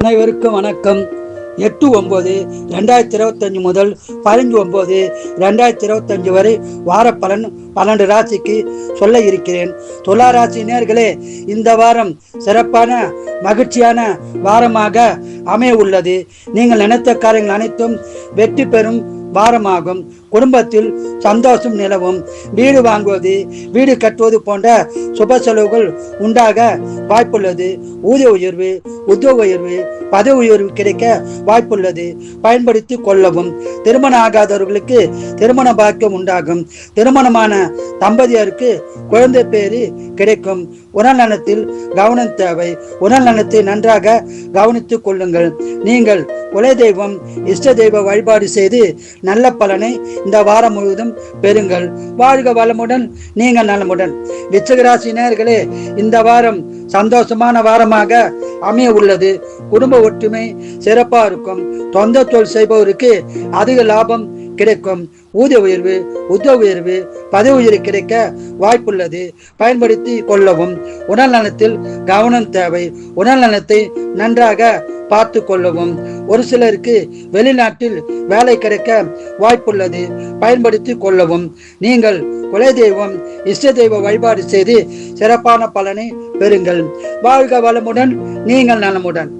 அனைவருக்கும் வணக்கம். எட்டு ஒன்பது ரெண்டாயிரத்தி இருபத்தஞ்சு முதல் பதினஞ்சு ஒன்பது ரெண்டாயிரத்தி இருபத்தஞ்சு வரை வார பலன் பன்னெண்டு ராசிக்கு சொல்ல இருக்கிறேன். துலா ராசி நேர்களே இந்த வாரம் சிறப்பான மகிழ்ச்சியான வாரமாக அமைய உள்ளது. நீங்கள் நினைத்த காரியங்கள் அனைத்தும் வெற்றி பெறும் பாரமாகும். குடும்பத்தில் சந்தோஷம் நிலவும். வீடு வாங்குவது வீடு கட்டுவது போன்ற சுப செலவுகள் உண்டாக வாய்ப்புள்ளது. ஊதிய உயர்வு உத்தியோக உயர்வு பதவி உயர்வு கிடைக்க வாய்ப்புள்ளது. பயன்படுத்தி கொள்ளவும். திருமணம் ஆகாதவர்களுக்கு திருமண பாக்கியம் உண்டாகும். திருமணமான தம்பதியருக்கு குழந்தை பேரு கிடைக்கும். உடல்நலத்தில் கவனம் தேவை. உடல்நலத்தை நன்றாக கவனித்துக் கொள்ளுங்கள். நீங்கள் குலதெய்வம் இஷ்ட தெய்வ வழிபாடு செய்து நல்ல பலனை இந்த வாரம் முழுவதும் பெறுங்கள். வாழ்க வளமுடன் நீங்கள் நலமுடன். விச்சகராசி நேர்களே இந்த வாரம் சந்தோஷமான வாரமாக அமைய உள்ளது குடும்ப ஒற்றுமை சிறப்பாக இருக்கும். தொந்த தொழில் செய்பவருக்கு அதிக லாபம் கிடைக்கும். ஊதிய உயர்வு உத்தியோக உயர்வு பதவி உயர்வு கிடைக்க வாய்ப்புள்ளது. பயன்படுத்தி கொள்ளவும். உடல் நலத்தில் கவனம் தேவை. உடல் நலத்தை நன்றாக பார்த்து கொள்ளவும். ஒரு சிலருக்கு வெளிநாட்டில் வேலை கிடைக்க வாய்ப்புள்ளது. பயன்படுத்தி கொள்ளவும். நீங்கள் குலதெய்வம் இஷ்ட தெய்வ வழிபாடு செய்து சிறப்பான பலனை பெறுங்கள். வாழ்க வளமுடன் நீங்கள் நலமுடன்.